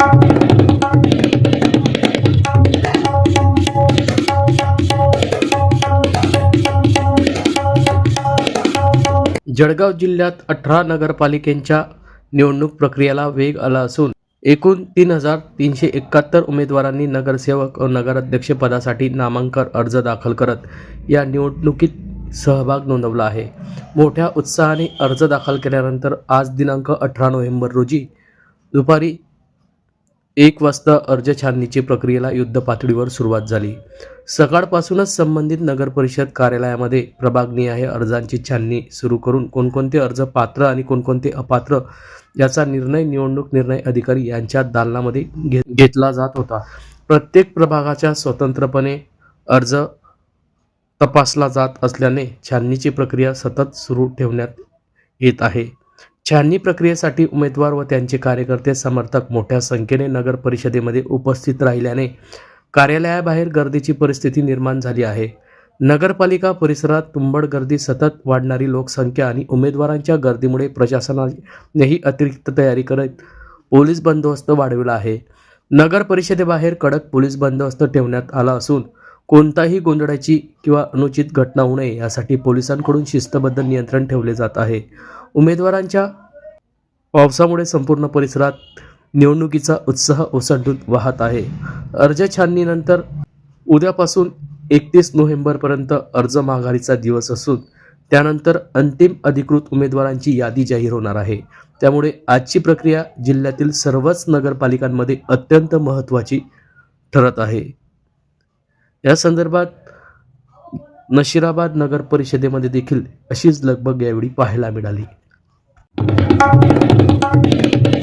जळगाव जिल्ह्यात अठरा नगरपालिकेच्या निवडणूक प्रक्रियेला वेग आला असून एकूण तीन हजार तीनशे एकाहत्तर उमेदवारांनी नगरसेवक व नगराध्यक्षपदासाठी नामांकन अर्ज दाखल करत या निवडणुकीत सहभाग नोंदवला आहे. मोठ्या उत्साहाने अर्ज दाखल केल्यानंतर आज दिनांक अठरा नोव्हेंबर रोजी दुपारी एक वाजता अर्ज छाननीची प्रक्रियेला युद्ध पातळीवर सुरुवात झाली. सकाळपासूनच संबंधित नगरपरिषद कार्यालयामध्ये कार्यालयामध्ये प्रभागनिहाय अर्जांची छाननी सुरू करून कोणकोणते अर्ज पात्र आणि कोणकोणते अपात्र याचा निर्णय निवडणूक निर्णय अधिकारी यांच्या दालनामध्ये घे घेतला जात होता. प्रत्येक प्रभागाच्या स्वतंत्रपणे अर्ज तपासला जात असल्याने छाननीची प्रक्रिया सतत सुरू ठेवण्यात येत आहे. छाननी प्रक्रियेसाठी उमेदवार व त्यांचे कार्यकर्ते समर्थक मोठ्या संख्येने नगर परिषदेमध्ये उपस्थित राहिल्याने कार्यालयाबाहेर गर्दीची परिस्थिती निर्माण झाली आहे. नगरपालिका परिसरात तुंबड गर्दी सतत वाढणारी लोकसंख्या आणि उमेदवारांच्या गर्दीमुळे प्रशासनानेही अतिरिक्त तयारी करत पोलीस बंदोबस्त वाढविला आहे. नगर परिषदेबाहेर कडक पोलीस बंदोबस्त ठेवण्यात आला असून कोणताही गोंधळाची किंवा अनुचित घटना होऊ नये यासाठी पोलिसांकडून शिस्तबद्ध नियंत्रण ठेवले जात आहे. उमेदवारांच्या पावसामुळे संपूर्ण परिसरात निवडणुकीचा उत्साह ओसंडून वाहत आहे. अर्ज छाननीनंतर उद्यापासून एकतीस नोव्हेंबरपर्यंत अर्ज माघारीचा दिवस असून त्यानंतर अंतिम अधिकृत उमेदवारांची यादी जाहीर होणार आहे. त्यामुळे आजची प्रक्रिया जिल्ह्यातील सर्वच नगरपालिकांमध्ये अत्यंत महत्त्वाची ठरत आहे. या संदर्भात नशिराबाद नगर परिषदेमध्ये देखील अशीच लगबग यावेळी पाहायला मिळाली. Thank you.